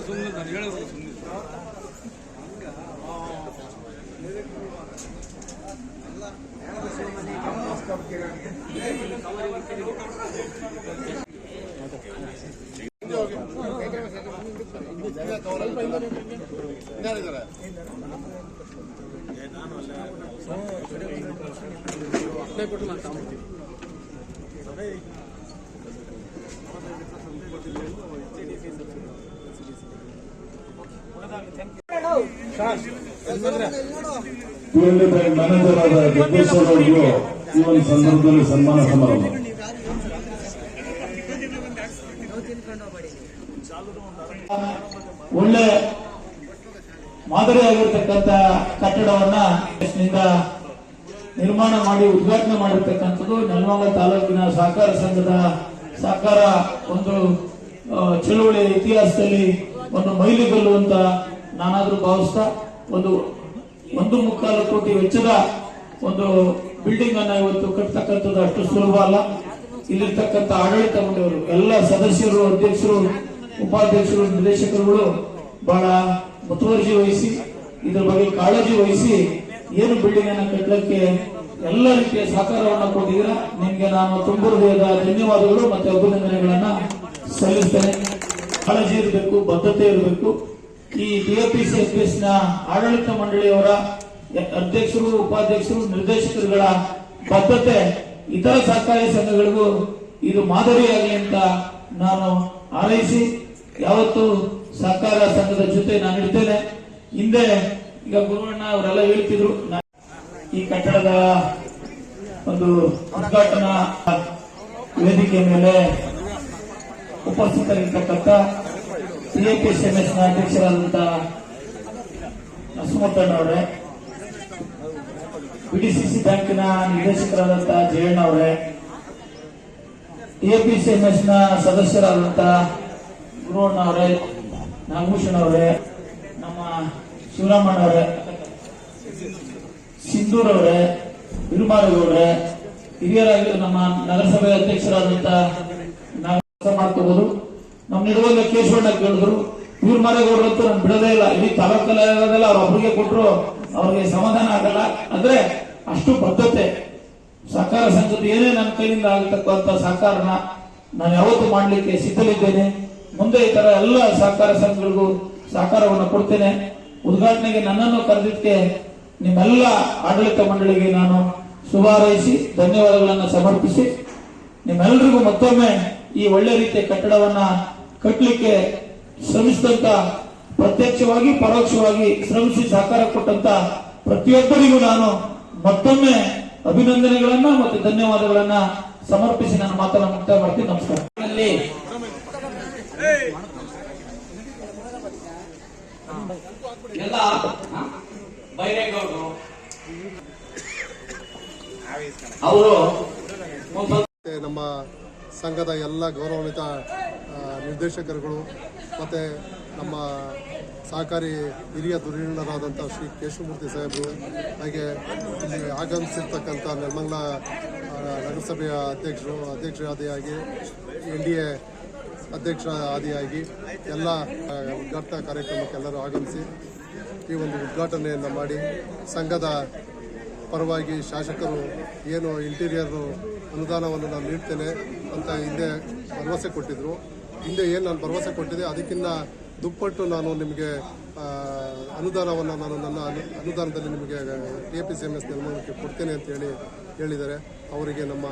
ಬೇಡ ಸುಮ್ಮನೆ ನಾನು ಹೇಳಿದ್ರು ಸುಮ್ಮನೆ ಪಿಎಲ್ಡಿ ಬ್ಯಾಂಕ್ ಮ್ಯಾನೇಜರ್ ಆದ ಜಗದೀಶ್ವರ್ ಅವರಿಗೂ ಈ ಒಂದು ಸಂದರ್ಭದಲ್ಲಿ ಸನ್ಮಾನ ಒಳ್ಳೆ ಮಾದರಿಯಾಗಿರ್ತಕ್ಕಂಥ ಕಟ್ಟಡವನ್ನ ನಿರ್ಮಾಣ ಮಾಡಿ, ಉದ್ಘಾಟನೆ ಮಾಡಿರ್ತಕ್ಕಂಥದ್ದು ನೆಲಮಂಗಲ ತಾಲೂಕಿನ ಸಹಕಾರ ಸಂಘದ ಸಹಕಾರ ಒಂದು ಚಳುವಳಿಯ ಇತಿಹಾಸದಲ್ಲಿ ಒಂದು ಮೈಲಿಗಲ್ಲು ಅಂತ ನಾನಾದ್ರೂ ಭಾವಿಸ್ತಾ ಒಂದು ಒಂದು ಮುಕ್ಕಾಲು ಕೋಟಿ ವೆಚ್ಚದ ಒಂದು ಬಿಲ್ಡಿಂಗ್ ಅನ್ನ ಇವತ್ತು ಕಟ್ಟತಕ್ಕಂಥದ್ದು ಅಷ್ಟು ಸುಲಭ ಅಲ್ಲ. ಇಲ್ಲಿರ್ತಕ್ಕಂಥ ಆಡಳಿತ ಮಂಡಳಿಯವರು, ಎಲ್ಲ ಸದಸ್ಯರು, ಅಧ್ಯಕ್ಷರು, ಉಪಾಧ್ಯಕ್ಷರು, ನಿರ್ದೇಶಕರುಗಳು ಬಹಳ ಮುತುವರ್ಜಿ ವಹಿಸಿ, ಇದರ ಬಗ್ಗೆ ಕಾಳಜಿ ವಹಿಸಿ ಏನು ಬಿಲ್ಡಿಂಗ್ ಅನ್ನ ಕಟ್ಟಲಿಕ್ಕೆ ಎಲ್ಲ ರೀತಿಯ ಸಹಕಾರವನ್ನು ಕೊಟ್ಟಿದ್ದೀರಾ? ನಿಮಗೆ ನಾನು ತುಂಬ ಹೃದಯದ ಧನ್ಯವಾದಗಳು ಮತ್ತೆ ಅಭಿನಂದನೆಗಳನ್ನ ಸಲ್ಲಿಸ್ತೇನೆ ಕಾಳಜಿ ಇರಬೇಕು, ಬದ್ಧತೆ ಇರಬೇಕು. ಈ ಡಿಎಪಿಸಿ ಎಸ್ನ ಆಡಳಿತ ಮಂಡಳಿಯವರ ಅಧ್ಯಕ್ಷರು, ಉಪಾಧ್ಯಕ್ಷರು, ನಿರ್ದೇಶಕರುಗಳ ಬದ್ಧತೆ, ಇತರ ಸಹಕಾರಿ ಸಂಘಗಳಿಗೂ ಇದು ಮಾದರಿಯಾಗಲಿ ಅಂತ ನಾನು ಹಾರೈಸಿ, ಯಾವತ್ತು ಸಹಕಾರ ಸಂಘದ ಜೊತೆ ನಾನು ಇರ್ತೇನೆ. ಹಿಂದೆ ಈಗ ಗುರುವಣ್ಣ ಅವರೆಲ್ಲ ಹೇಳ್ತಿದ್ರು ಈ ಕಟ್ಟಡದ ಒಂದು ಉದ್ಘಾಟನಾ ವೇದಿಕೆ ಮೇಲೆ ಉಪಸ್ಥಿತರಿರ್ತಕ್ಕಂಥ ಸಿಎಪಿಎಸ್ಎಂಎಸ್ನ ಅಧ್ಯಕ್ಷರಾದಂತಹ ನರಸಿಂಹಪ್ಪಣ್ಣ ಅವರೇ ಬಿಡಿಸಿಸಿ ಬ್ಯಾಂಕಿನ ನಿರ್ದೇಶಕರಾದಂತಹ ಜಯಣ್ಣ ಅವರೇ ಎಪಿಸಿಎಂಎಸ್ನ ಸದಸ್ಯರಾದಂತ ಗುರುವಣ್ಣ ಅವರೇ, ನಾಗಭೂಷಣ್ ಅವರೇ, ನಮ್ಮ ಶಿವರಾಮಣ್ಣ ಅವರೇ, ಸಿಂಧೂರ್ ಅವರೇ ಬಿರುಮಾರಗೌಡ್ರೆ ಹಿರಿಯರಾಗಿ ನಮ್ಮ ನಗರಸಭೆ ಅಧ್ಯಕ್ಷರಾದಂತ ನಾವು ಕೆಲಸ ಮಾಡ್ಕೋಬಹುದು ನಮ್ಮ ನಡುವೆ ಕೇಶವಣ್ಣ ಕೇಳಿದ್ರು, ಇವ್ರ ಮನೆಗೆ ಅಂತೂ ನಾನು ಬಿಡದೇ ಇಲ್ಲ. ಇಡೀ ತಾಲೂಕಲ್ಲ ಅವ್ರ ಒಬ್ಬರಿಗೆ ಕೊಟ್ಟರು ಅವ್ರಿಗೆ ಸಮಾಧಾನ ಆಗಲ್ಲ. ಅಂದ್ರೆ ಅಷ್ಟು ಬದ್ಧತೆ ಸಹಕಾರ ಸಂಘದ ಏನೇ ನನ್ನ ಕೈಯಿಂದ ಆಗತಕ್ಕಂತ ಸಹಕಾರನ ನಾನು ಯಾವತ್ತು ಮಾಡ್ಲಿಕ್ಕೆ ಸಿದ್ಧಲಿದ್ದೇನೆ ಮುಂದೆ ಈ ತರ ಎಲ್ಲ ಸಹಕಾರ ಸಂಘಗಳಿಗೂ ಸಹಕಾರವನ್ನು ಕೊಡ್ತೇನೆ. ಉದ್ಘಾಟನೆಗೆ ನನ್ನನ್ನು ಕರೆದಿದ್ದಕ್ಕೆ ನಿಮ್ಮೆಲ್ಲ ಆಡಳಿತ ಮಂಡಳಿಗೆ ನಾನು ಶುಭಾರೈಸಿ ಧನ್ಯವಾದಗಳನ್ನು ಸಮರ್ಪಿಸಿ ನಿಮ್ಮೆಲ್ಲರಿಗೂ ಮತ್ತೊಮ್ಮೆ ಈ ಒಳ್ಳೆ ರೀತಿಯ ಕಟ್ಟಡವನ್ನ ಕಟ್ಟಲಿಕ್ಕೆ ಶ್ರಮಿಸಿದಂತ ಪ್ರತ್ಯಕ್ಷವಾಗಿ ಪರೋಕ್ಷವಾಗಿ ಶ್ರಮಿಸಿ ಸಹಕಾರ ಕೊಟ್ಟಂತ ಪ್ರತಿಯೊಬ್ಬರಿಗೂ ನಾನು ಮತ್ತೊಮ್ಮೆ ಅಭಿನಂದನೆಗಳನ್ನ ಮತ್ತು ಧನ್ಯವಾದಗಳನ್ನ ಸಮರ್ಪಿಸಿ ನನ್ನ ಮಾತನ್ನ ಮುಕ್ತಾಯ ಮಾಡ್ತೀನಿ. ನಮಸ್ಕಾರ. ಎಲ್ಲ ಬೈರೇಗೌಡರು ಅವರು ನಮ್ಮ ಸಂಘದ ಎಲ್ಲ ಗೌರವಾನ್ವಿತ ನಿರ್ದೇಶಕರುಗಳು ಮತ್ತು ನಮ್ಮ ಸಹಕಾರಿ ಹಿರಿಯ ಧುರೀಣರಾದಂಥ ಶ್ರೀ ಕೇಶವಮೂರ್ತಿ ಸಾಹೇಬರು, ಹಾಗೆ ಇಲ್ಲಿ ಆಗಮಿಸಿರ್ತಕ್ಕಂಥ ನಿರ್ಮಲ ನಗರಸಭೆಯ ಅಧ್ಯಕ್ಷರು ಅಧ್ಯಕ್ಷರಾದಿಯಾಗಿ ಎನ್ ಡಿ ಎ ಅಧ್ಯಕ್ಷ ಆದಿಯಾಗಿ ಎಲ್ಲ ಉದ್ಘಾಟನಾ ಕಾರ್ಯಕ್ರಮಕ್ಕೆಲ್ಲರೂ ಆಗಮಿಸಿ ಈ ಒಂದು ಉದ್ಘಾಟನೆಯನ್ನು ಮಾಡಿ ಸಂಘದ ಪರವಾಗಿ ಶಾಸಕರು ಏನು ಇಂಟೀರಿಯರ್ ಅನುದಾನವನ್ನು ನಾನು ನೀಡ್ತೇನೆ ಅಂತ ಹಿಂದೆ ಭರವಸೆ ಕೊಟ್ಟಿದ್ದರು ಹಿಂದೆ ಏನು ನಾನು ಭರವಸೆ ಕೊಟ್ಟಿದೆ ಅದಕ್ಕಿಂತ ದುಪ್ಪಟ್ಟು ನಾನು ನಿಮಗೆ ಅನುದಾನವನ್ನು ನಾನು ನನ್ನ ಅನು, ಅನುದಾನದಲ್ಲಿ ನಿಮಗೆ A P C M S ನಿರ್ಮಾಣಕ್ಕೆ ಕೊಡ್ತೇನೆ ಅಂತೇಳಿ ಹೇಳಿದ್ದಾರೆ. ಅವರಿಗೆ ನಮ್ಮ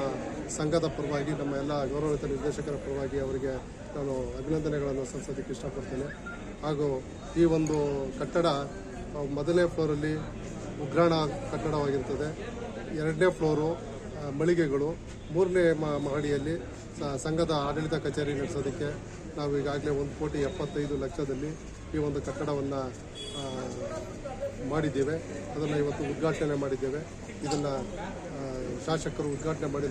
ಸಂಘದ ಪರವಾಗಿ, ನಮ್ಮ ಎಲ್ಲ ಗೌರವಿತ ನಿರ್ದೇಶಕರ ಪರವಾಗಿ ಅವರಿಗೆ ನಾನು ಅಭಿನಂದನೆಗಳನ್ನು ಸಲ್ಲಿಸೋದಕ್ಕೆ ಇಷ್ಟಪಡ್ತೇನೆ. ಹಾಗೂ ಈ ಒಂದು ಕಟ್ಟಡ ಮೊದಲನೇ ಫ್ಲೋರಲ್ಲಿ ಉಗ್ರಾಣ ಕಟ್ಟಡವಾಗಿರ್ತದೆ. ಎರಡನೇ ಫ್ಲೋರು ಮಳಿಗೆಗಳು, ಮೂರನೇ ಮಹಡಿಯಲ್ಲಿ ಸಂಘದ ಆಡಳಿತ ಕಚೇರಿ ನಡೆಸೋದಕ್ಕೆ ನಾವು ಈಗಾಗಲೇ ಒಂದು ಕೋಟಿ ಎಪ್ಪತ್ತೈದು ಲಕ್ಷದಲ್ಲಿ ಈ ಒಂದು ಕಟ್ಟಡವನ್ನು ಮಾಡಿದ್ದೇವೆ. ಅದನ್ನು ಇವತ್ತು ಉದ್ಘಾಟನೆ ಮಾಡಿದ್ದೇವೆ. ಇದನ್ನು ಶಾಸಕರು ಉದ್ಘಾಟನೆ ಮಾಡಿ